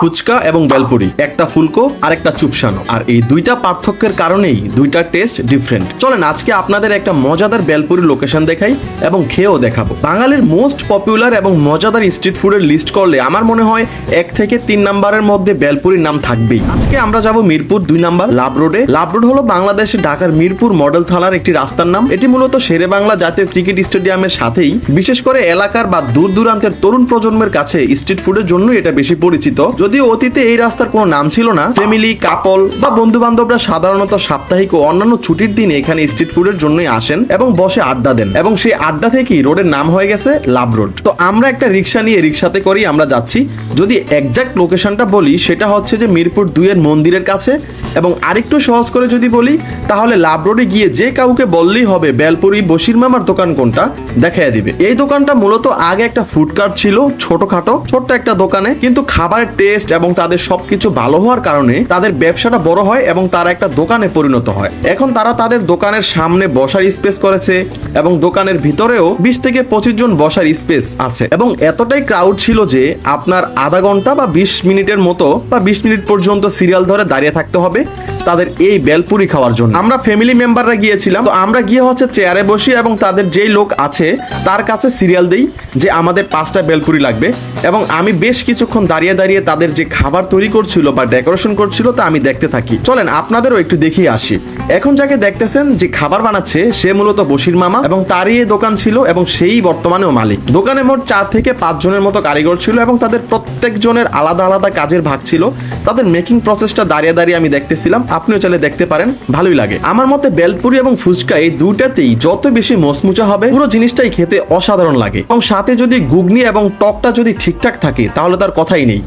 ফুচকা এবং বেলপুরি, একটা ফুলকো আর একটা চুপসানো। আর এই দুইটা পার্থক্যের কারণেই দুইটা টেস্ট ডিফারেন্ট চলেন আজকে আপনাদের একটা মজাদার বেলপুরি লোকেশন দেখাই এবং খেয়েও দেখাবো। বাঙালির মোস্ট পপুলার এবং মজাদার স্ট্রিট ফুডের লিস্ট করলে আমার মনে হয় এক থেকে তিন নাম্বারের মধ্যে বেলপুরির নাম থাকবেই। আজকে আমরা যাব মিরপুর দুই নাম্বার, লাভ রোডে। লাভ রোড হলো বাংলাদেশে ঢাকার মিরপুর মডেল থানার একটি রাস্তার নাম। এটি মূলত শেরে বাংলা জাতীয় ক্রিকেট স্টেডিয়ামের সাথেই, বিশেষ করে এলাকার বা দূর দূরান্তের তরুণ প্রজন্মের কাছে স্ট্রিট ফুডের জন্য এটা বেশি পরিচিত। যদিও অতীতে এই রাস্তার কোনো নাম ছিল না, ফ্যামিলি, কাপল বা বন্ধু বান্ধবরা সাধারণত সাপ্তাহিক ও অন্যান্য ছুটির দিনে এখানে স্ট্রিট ফুডের জন্যই আসেন এবং বসে আড্ডা দেন এবং সেই আড্ডা থেকেই রোডের নাম হয়ে গেছে লাভ রোড তো আমরা একটা রিক্সা নিয়ে রিক্সাতে করেই আমরা যাচ্ছি। যদি এক্সাক্ট লোকেশনটা বলি, সেটা হচ্ছে যে মিরপুর দুইয়ের মন্দিরের কাছে এবং আরেকটু সহজ করে যদি বলি, তাহলে লাভ রোডে গিয়ে যে কাউকে বললেই হবে, বেলপুরি বশির মামার দোকান কোনটা? দেখাইয়া দিবে। এই দোকানটা মূলত আগে একটা ফুড কার্ট ছিল, ছোটখাটো, ছোট্ট একটা দোকানে, কিন্তু খাবারের টেস্ট এবং তাদের সবকিছু ভালো হওয়ার কারণে তাদের ব্যবসাটা বড় হয় এবং তারা একটা দোকানে পরিণত হয়। এখন তারা তাদের দোকানের সামনে বসার স্পেস করেছে এবং দোকানের ভিতরেও বিশ থেকে পঁচিশ জন বসার স্পেস আছে। এবং এতটাই ক্রাউড ছিল যে আপনার আধা ঘণ্টা বা বিশ মিনিটের মতো বা বিশ মিনিট পর্যন্ত সিরিয়াল ধরে দাঁড়িয়ে থাকতে হবে। তাদের এই বেলপুরি খাওয়ার জন্য। আমরা ফ্যামিলি মেম্বাররা গিয়েছিলাম, তো আমরা গিয়ে হচ্ছে চেয়ারে বসি এবং তাদের যেই লোক আছে, তার কাছে সিরিয়াল দেই যে আমাদের পাঁচটা বেলপুরি লাগবে। এবং আমি বেশ কিছুক্ষণ দাঁড়িয়ে দাঁড়িয়ে তাদের যে খাবার তৈরি করছিল বা ডেকোরেশন করছিল, তা আমি দেখতে থাকি। চলেন, আপনাদেরও একটু দেখিয়ে আসি। এখন যাকে দেখতেছেন যে খাবার বানাচ্ছে, সে মূলত বসির মামা এবং তারই দোকান ছিল এবং সেই বর্তমানেও মালিক। দোকানে মোট চার থেকে পাঁচ জনের মতো কারিগর ছিল এবং তাদের প্রত্যেক জনের আলাদা আলাদা কাজের ভাগ ছিল। তাদের মেকিং প্রসেসটা দাঁড়িয়ে দাঁড়িয়ে আমি দেখতেছিলাম। আপনিও চাইলে দেখতে পারেন, ভালোই লাগে। আমার মতে বেলপুরি এবং ফুচকা এই দুটাতেই যত বেশি মসমুচা হবে, পুরো জিনিসটাই খেতে অসাধারণ লাগে। এবং সাথে যদি গুগনি এবং টকটা যদি ঠিকঠাক থাকে, তাহলে তার কথাই নেই।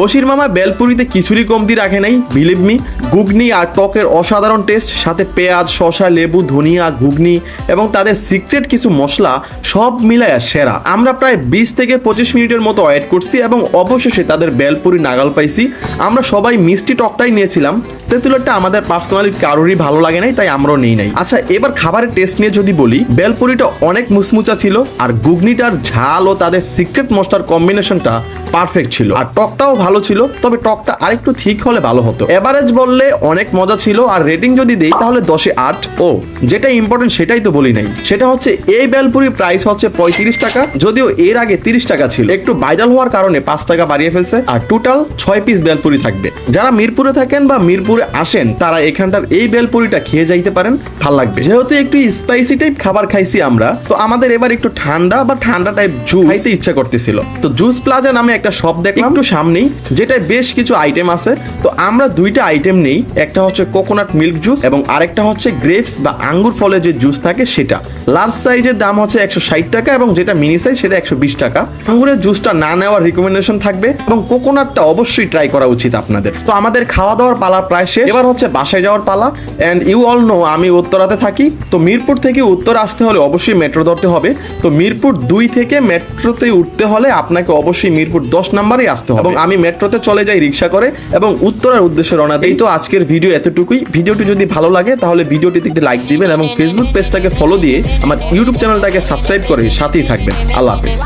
বশির মামা বেলপুরিতে কিছুরই কমতি রাখে নাই বিলিভ মি ঘুগনি আর টকের অসাধারণ টেস্ট সাথে পেঁয়াজ, শসা, লেবু, ধনিয়া, ঘুগনি এবং তাদের সিক্রেট কিছু মশলা সব মিলায়া সেরা। আমরা প্রায় বিশ থেকে পঁচিশ মিনিটের মতো ওয়েট করছি এবং অবশেষে তাদের বেলপুরি নাগাল পাইছি। আমরা সবাই মিষ্টি টকটাই নিয়েছিলাম। তেঁতুলেরটা আমাদের পার্সোনালি কারোরই ভালো লাগে নাই, তাই আমরাও নেই নাই। আচ্ছা এবার খাবারের টেস্ট নিয়ে যদি বলি, বেলপুরিটা অনেক মুচমুচা ছিল আর ঘুগনিটার ঝাল ও তাদের সিক্রেট মশলার কম্বিনেশনটা পারফেক্ট ছিল। আর টকটাও ভালো ছিল, তবে টকটা আরেকটু ঠিক হলে ভালো হতো। এভারেজ বললে অনেক মজা ছিল, আর রেটিং যদি দেই তাহলে দশে আট। ও, যেটা ইম্পর্টেন্ট সেটাই তো বলি নাই। সেটা হচ্ছে এই বেলপুরি প্রাইস হচ্ছে পঁয়ত্রিশ টাকা, যদিও এর আগে তিরিশ টাকা ছিল। একটু ভাইরাল হওয়ার কারণে পাঁচ টাকা বাড়িয়ে ফেলছে, আর টোটাল ছয় পিস বেলপুরি থাকবে। যারা মিরপুরে থাকেন বা মিরপুরে আসেন, তারা এখানটার এই বেলপুরিটা খেয়ে যাইতে পারেন, ভালো লাগবে। যেহেতু একটু স্পাইসি টাইপ খাবার খাইছি আমরা, তো আমাদের এবার একটু ঠান্ডা বা ঠান্ডা টাইপ জুস খাইতে ইচ্ছা করতেছিল। তো জুস প্লাজা নামে একটা শপ দেখলাম। একটু সামনেই যেটায় বেশ কিছু আইটেম আছে তো আমরা দুইটা আইটেম নেই একটা হচ্ছে কোকোনাট মিল্ক জুস এবং আরেকটা হচ্ছে গ্রেপস বা আঙ্গুর ফলের যে জুস থাকে সেটা। লার্জ সাইজের দাম হচ্ছে একশো ষাট টাকা এবং যেটা মিনি সাইজ সেটা একশো বিশ টাকা। আঙ্গুরের জুসটা না নেওয়ার রিকমেন্ডেশন থাকবে এবং কোকোনাটটা অবশ্যই ট্রাই করা উচিত আপনাদের। তো আমাদের খাওয়া দাওয়ার পালা প্রায় শেষ। এবার হচ্ছে বাসায় যাওয়ার পালা। অ্যান্ড ইউ অল নো আমি উত্তরাতে থাকি। তো মিরপুর থেকে উত্তর আসতে হলে অবশ্যই মেট্রো ধরতে হবে। তো মিরপুর দুই থেকে মেট্রোতে উঠতে হলে আপনাকে অবশ্যই মিরপুর দশ নাম্বারেই আসতে হবে। এবং আমি মেট্রোতে চলে যাই রিক্সা করে এবং উত্তরার উদ্দেশ্যে রওনা দেই তো আজকের ভিডিও এতটুকুই। ভিডিওটি যদি ভালো লাগে, তাহলে ভিডিওটিতে একটি লাইক দিবেন এবং ফেসবুক পেজটাকে ফলো দিয়ে আমার ইউটিউব চ্যানেলটাকে সাবস্ক্রাইব করে সাথেই থাকবেন। আল্লাহ হাফিজ।